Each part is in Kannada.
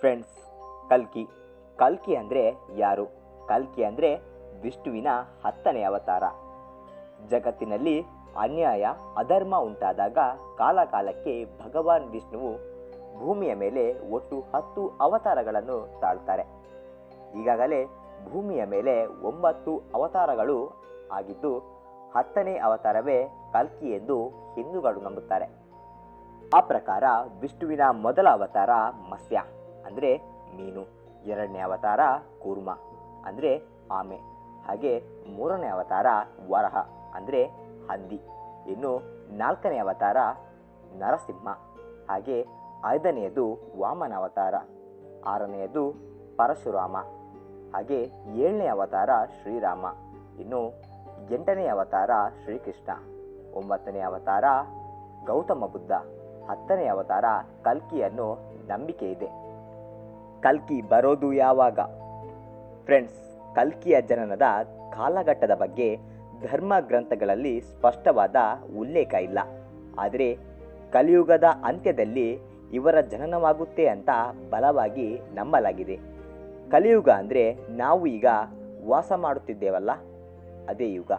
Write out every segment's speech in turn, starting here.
ಫ್ರೆಂಡ್ಸ್ ಕಲ್ಕಿ ಕಲ್ಕಿ ಅಂದರೆ ಯಾರು? ಕಲ್ಕಿ ಅಂದರೆ ವಿಷ್ಣುವಿನ ಹತ್ತನೇ ಅವತಾರ. ಜಗತ್ತಿನಲ್ಲಿ ಅನ್ಯಾಯ, ಅಧರ್ಮ ಉಂಟಾದಾಗ ಕಾಲಕಾಲಕ್ಕೆ ಭಗವಾನ್ ವಿಷ್ಣುವು ಭೂಮಿಯ ಮೇಲೆ ಒಟ್ಟು ಹತ್ತು ಅವತಾರಗಳನ್ನು ತಾಳ್ತಾರೆ. ಈಗಾಗಲೇ ಭೂಮಿಯ ಮೇಲೆ ಒಂಬತ್ತು ಅವತಾರಗಳು ಆಗಿದ್ದು, ಹತ್ತನೇ ಅವತಾರವೇ ಕಲ್ಕಿ ಎಂದು ಹಿಂದೂಗಳು ನಂಬುತ್ತಾರೆ. ಆ ಪ್ರಕಾರ ವಿಷ್ಣುವಿನ ಮೊದಲ ಅವತಾರ ಮತ್ಸ್ಯ. ಅಂದರೆ ಮೀನು. ಎರಡನೇ ಅವತಾರ ಕೂರ್ಮ, ಅಂದರೆ ಆಮೆ. ಹಾಗೆ ಮೂರನೇ ಅವತಾರ ವರಹ, ಅಂದರೆ ಹಂದಿ. ಇನ್ನು ನಾಲ್ಕನೇ ಅವತಾರ ನರಸಿಂಹ, ಹಾಗೆ ಐದನೆಯದು ವಾಮನ ಅವತಾರ, ಆರನೆಯದು ಪರಶುರಾಮ, ಹಾಗೆ ಏಳನೇ ಅವತಾರ ಶ್ರೀರಾಮ, ಇನ್ನು ಎಂಟನೇ ಅವತಾರ ಶ್ರೀಕೃಷ್ಣ, ಒಂಬತ್ತನೇ ಅವತಾರ ಗೌತಮ ಬುದ್ಧ, ಹತ್ತನೇ ಅವತಾರ ಕಲ್ಕಿ ಅನ್ನೋ ನಂಬಿಕೆ ಇದೆ ಕಲ್ಕಿ ಬರೋದು ಯಾವಾಗ? ಫ್ರೆಂಡ್ಸ್ ಕಲ್ಕಿಯ ಜನನದ ಕಾಲಘಟ್ಟದ ಬಗ್ಗೆ ಧರ್ಮ ಗ್ರಂಥಗಳಲ್ಲಿ ಸ್ಪಷ್ಟವಾದ ಉಲ್ಲೇಖ ಇಲ್ಲ. ಆದರೆ ಕಲಿಯುಗದ ಅಂತ್ಯದಲ್ಲಿ ಇವರ ಜನನವಾಗುತ್ತೆ ಅಂತ ಬಲವಾಗಿ ನಂಬಲಾಗಿದೆ. ಕಲಿಯುಗ ಅಂದರೆ ನಾವು ಈಗ ವಾಸ ಮಾಡುತ್ತಿದ್ದೇವಲ್ಲ? ಅದೇ ಯುಗ.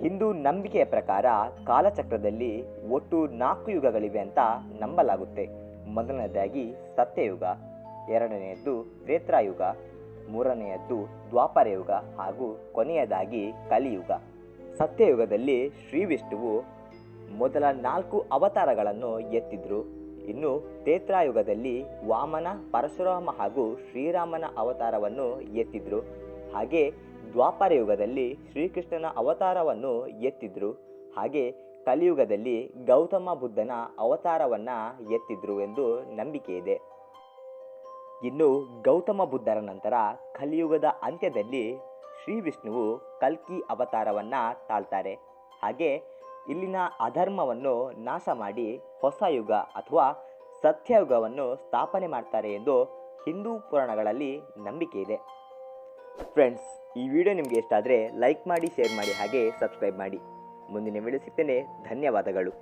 ಹಿಂದೂ ನಂಬಿಕೆಯ ಪ್ರಕಾರ ಕಾಲಚಕ್ರದಲ್ಲಿ ಒಟ್ಟು ನಾಲ್ಕು ಯುಗಗಳಿವೆ ಅಂತ ನಂಬಲಾಗುತ್ತೆ. ಮೊದಲನೇದಾಗಿ ಸತ್ಯಯುಗ. ಎರಡನೆಯದ್ದು ತ್ರೇತ್ರಾಯುಗ, ಮೂರನೆಯದ್ದು ದ್ವಾಪರಯುಗ ಹಾಗೂ ಕೊನೆಯದಾಗಿ ಕಲಿಯುಗ. ಸತ್ಯಯುಗದಲ್ಲಿ ಶ್ರೀ ವಿಷ್ಣುವು ಮೊದಲ ನಾಲ್ಕು ಅವತಾರಗಳನ್ನು ಎತ್ತಿದ್ರು. ಇನ್ನು ತೇತ್ರಾಯುಗದಲ್ಲಿ ವಾಮನ, ಪರಶುರಾಮ ಹಾಗೂ ಶ್ರೀರಾಮನ ಅವತಾರವನ್ನು ಎತ್ತಿದ್ರು. ಹಾಗೆ ದ್ವಾಪರ ಯುಗದಲ್ಲಿ ಶ್ರೀಕೃಷ್ಣನ ಅವತಾರವನ್ನು ಎತ್ತಿದ್ರು. ಹಾಗೆ ಕಲಿಯುಗದಲ್ಲಿ ಗೌತಮ ಬುದ್ಧನ ಅವತಾರವನ್ನು ಎತ್ತಿದ್ರು ಎಂದು ನಂಬಿಕೆ ಇದೆ. ಇನ್ನು ಗೌತಮ ಬುದ್ಧರ ನಂತರ ಕಲಿಯುಗದ ಅಂತ್ಯದಲ್ಲಿ ಶ್ರೀ ವಿಷ್ಣುವು ಕಲ್ಕಿ ಅವತಾರವನ್ನು ತಾಳ್ತಾರೆ. ಹಾಗೆ ಇಲ್ಲಿನ ಅಧರ್ಮವನ್ನು ನಾಶ ಮಾಡಿ ಹೊಸ ಯುಗ ಅಥವಾ ಸತ್ಯಯುಗವನ್ನು ಸ್ಥಾಪನೆ ಮಾಡ್ತಾರೆ ಎಂದು ಹಿಂದೂ ಪುರಾಣಗಳಲ್ಲಿ ನಂಬಿಕೆ ಇದೆ. ಫ್ರೆಂಡ್ಸ್ ಈ ವಿಡಿಯೋ ನಿಮಗೆ ಇಷ್ಟ ಆದರೆ ಲೈಕ್ ಮಾಡಿ ಶೇರ್ ಮಾಡಿ ಹಾಗೆ ಸಬ್ಸ್ಕ್ರೈಬ್ ಮಾಡಿ. ಮುಂದಿನ ವಿಡಿಯೋ ಸಿಗ್ತೇನೆ. ಧನ್ಯವಾದಗಳು.